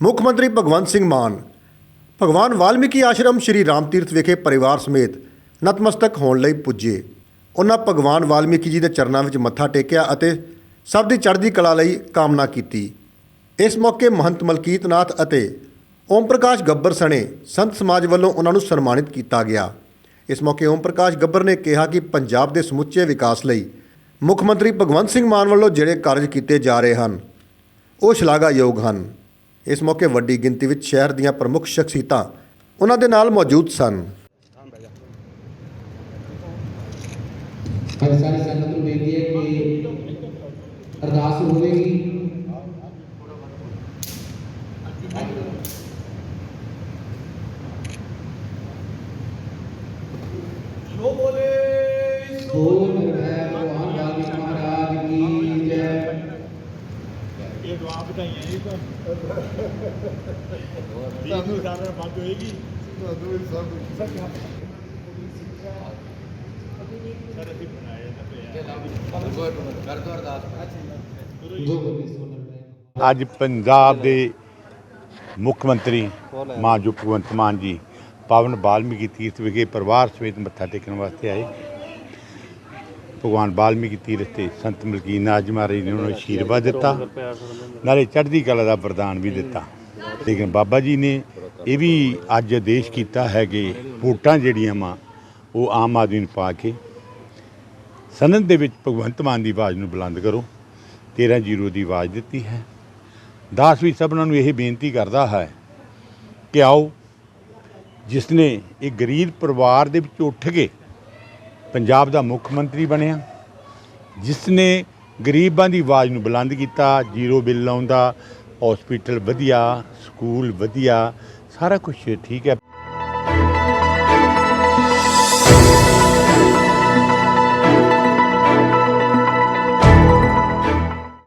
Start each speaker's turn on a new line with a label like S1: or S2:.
S1: ਮੁੱਖ ਮੰਤਰੀ ਭਗਵੰਤ ਸਿੰਘ ਮਾਨ, ਭਗਵਾਨ ਵਾਲਮੀਕੀ ਆਸ਼ਰਮ ਸ਼੍ਰੀ ਰਾਮ ਤੀਰਥ ਵਿਖੇ ਪਰਿਵਾਰ ਸਮੇਤ ਨਤਮਸਤਕ ਹੋਣ ਲਈ ਪੁੱਜੇ। ਉਹਨਾਂ ਭਗਵਾਨ ਵਾਲਮੀਕੀ ਜੀ ਦੇ ਚਰਨਾਂ ਵਿੱਚ ਮੱਥਾ ਟੇਕਿਆ ਅਤੇ ਸਭ ਦੀ ਚੜ੍ਹਦੀ ਕਲਾ ਲਈ ਕਾਮਨਾ ਕੀਤੀ। ਇਸ ਮੌਕੇ ਮਹੰਤ ਮਲਕੀਤ ਨਾਥ ਅਤੇ ਓਮ ਪ੍ਰਕਾਸ਼ ਗੱਬਰ ਸਣੇ ਸੰਤ ਸਮਾਜ ਵੱਲੋਂ ਉਹਨਾਂ ਨੂੰ ਸਨਮਾਨਿਤ ਕੀਤਾ ਗਿਆ। ਇਸ ਮੌਕੇ ਓਮ ਪ੍ਰਕਾਸ਼ ਗੱਬਰ ਨੇ ਕਿਹਾ ਕਿ ਪੰਜਾਬ ਦੇ ਸਮੁੱਚੇ ਵਿਕਾਸ ਲਈ ਮੁੱਖ ਮੰਤਰੀ ਭਗਵੰਤ ਸਿੰਘ ਮਾਨ ਵੱਲੋਂ ਜਿਹੜੇ ਕਾਰਜ ਕੀਤੇ ਜਾ ਰਹੇ ਹਨ, ਉਹ ਸ਼ਲਾਘਾਯੋਗ ਹਨ। ਇਸ ਮੌਕੇ ਵੱਡੀ ਗਿਣਤੀ ਵਿੱਚ ਸ਼ਹਿਰ ਦੀਆਂ ਪ੍ਰਮੁੱਖ ਸ਼ਖਸੀਅਤਾਂ ਉਹਨਾਂ ਦੇ ਨਾਲ ਮੌਜੂਦ ਸਨ।
S2: ਪਰ ਸਾਰੀ ਸੰਗਤ ਨੂੰ ਬੇਨਤੀ ਹੈ ਕਿ ਅਰਦਾਸ ਹੋਵੇਗੀ
S3: ਜੋ। ਬੋਲੇ
S2: ਸੋ ਨਿਰਭੈ ਭਗਵਾਨ ਵਾਲਮੀਕ ਮਹਾਰਾਜ ਕੀ ਜੈ
S3: ਇਹ ਦੁਆ ਬਤਾਈਆਂ ਜੀ ਤਾਂ ਤੁਹਾਨੂੰ ਸਾਰਾ ਬੰਦ ਹੋਏਗੀ। ਤੁਹਾਨੂੰ ਵੀ ਸਭ ਸਰ ਅਸੀਂ ਬਣਾਏ ਤਾਂ
S2: ਜੋ ਬੋਲੇ ਸੋ ਨਿਰਭੈ
S4: ਅੱਜ ਪੰਜਾਬ ਦੇ ਮੁੱਖ ਮੰਤਰੀ ਮਾਂ ਭਗਵੰਤ ਮਾਨ ਜੀ ਪਾਵਨ ਬਾਲਮੀਕੀ ਤੀਰਥ ਵਿਖੇ ਪਰਿਵਾਰ ਸਮੇਤ ਮੱਥਾ ਟੇਕਣ ਵਾਸਤੇ ਆਏ। ਭਗਵਾਨ ਬਾਲਮੀਕੀ ਤੀਰਥ ਤੇ ਸੰਤ ਮਲਕੀਤ ਨਾਜ ਮਹਾਰਾਜ ਨੇ ਉਹਨਾਂ ਨੂੰ ਆਸ਼ੀਰਵਾਦ ਦਿੱਤਾ। ਨਾਲੇ ਚੜ੍ਹਦੀ ਕਲਾ ਦਾ ਵਰਦਾਨ ਵੀ ਦਿੱਤਾ। ਲੇਕਿਨ ਬਾਬਾ ਜੀ ਨੇ ਇਹ ਵੀ ਅੱਜ ਆਦੇਸ਼ ਕੀਤਾ ਹੈ ਕਿ ਵੋਟਾਂ ਜਿਹੜੀਆਂ ਵਾ, ਉਹ ਆਮ ਆਦਮੀ ਨੂੰ ਪਾ ਕੇ ਸਨਦ ਦੇ ਵਿੱਚ ਭਗਵੰਤ ਮਾਨ ਦੀ ਆਵਾਜ਼ ਨੂੰ ਬੁਲੰਦ ਕਰੋ। 13 ਜ਼ੀਰੋ ਦੀ ਆਵਾਜ਼ ਦਿੱਤੀ ਹੈ। ਦਾਸ ਵੀ ਸਭਨਾਂ ਨੂੰ ਇਹ ਬੇਨਤੀ ਕਰਦਾ ਹੈ ਕਿ ਆਓ, ਜਿਸ ਨੇ ਇੱਕ ਗਰੀਬ ਪਰਿਵਾਰ ਦੇ ਵਿੱਚ ਉੱਠ ਕੇ ਪੰਜਾਬ ਦਾ ਮੁੱਖ ਮੰਤਰੀ ਬਣਿਆ। ਜਿਸ ਨੇ ਗਰੀਬਾਂ ਦੀ ਆਵਾਜ਼ ਨੂੰ ਬੁਲੰਦ ਕੀਤਾ, ਜ਼ੀਰੋ ਬਿੱਲ ਲਾਉਂਦਾ ਹਸਪੀਟਲ ਵਧੀਆ ਸਕੂਲ ਵਧੀਆ, ਸਾਰਾ ਕੁਝ ਠੀਕ ਹੈ।